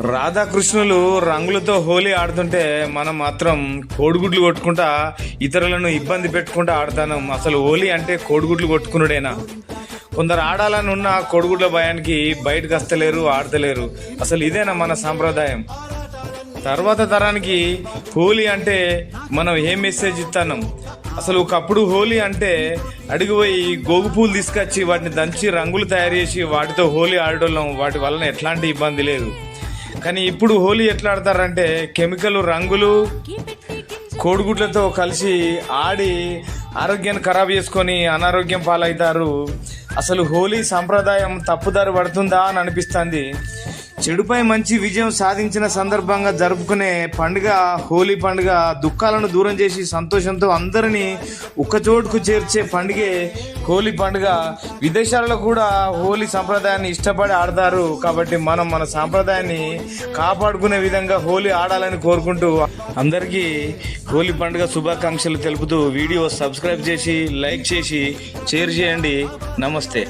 రాధాకృష్ణులు రంగులతో హోలీ ఆడుతుంటే మనం మాత్రం కోడిగుడ్లు కొట్టుకుంటా ఇతరులను ఇబ్బంది పెట్టుకుంటా ఆడతాను. అసలు హోలీ అంటే కోడిగుడ్లు కొట్టుకునుడేనా? కొందరు ఆడాలని ఉన్న కోడిగుడ్ల భయానికి బయటకు వస్తలేరు ఆడతలేరు. అసలు ఇదేనా మన సాంప్రదాయం? తర్వాత తరానికి హోలీ అంటే మనం ఏ మెసేజ్ ఇస్తాం అసలు ఒకప్పుడు హోలీ అంటే అడిగిపోయి గోగు పూలు తీసుకొచ్చి వాటిని దంచి రంగులు తయారు చేసి వాటితో హోలీ ఆడటం వాటి వలన ఎట్లాంటి ఇబ్బంది లేదు. కానీ ఇప్పుడు హోలీ ఎట్లా ఆడతారంటే కెమికల్ రంగులు కోడిగుడ్లతో కలిసి ఆడి ఆరోగ్యాన్ని ఖరాబ్ చేసుకొని అనారోగ్యం పాలవుతారు. అసలు హోలీ సంప్రదాయం తప్పుదారి పడుతుందా అని అనిపిస్తుంది. చెడుపై మంచి విజయం సాధించిన సందర్భంగా జరుపుకునే పండుగ హోలీ పండుగ దుఃఖాలను దూరం చేసి సంతోషంతో అందరినీ ఒక్కచోటుకు చేర్చే పండుగే హోలీ పండుగ. విదేశాలలో కూడా హోలీ సంప్రదాయాన్ని ఇష్టపడి ఆడతారు. కాబట్టి మనం మన సాంప్రదాయాన్ని కాపాడుకునే విధంగా హోలీ ఆడాలని కోరుకుంటూ అందరికీ హోలీ పండుగ శుభాకాంక్షలు తెలుపుతూ వీడియో సబ్స్క్రైబ్ చేసి లైక్ చేసి షేర్ చేయండి. నమస్తే.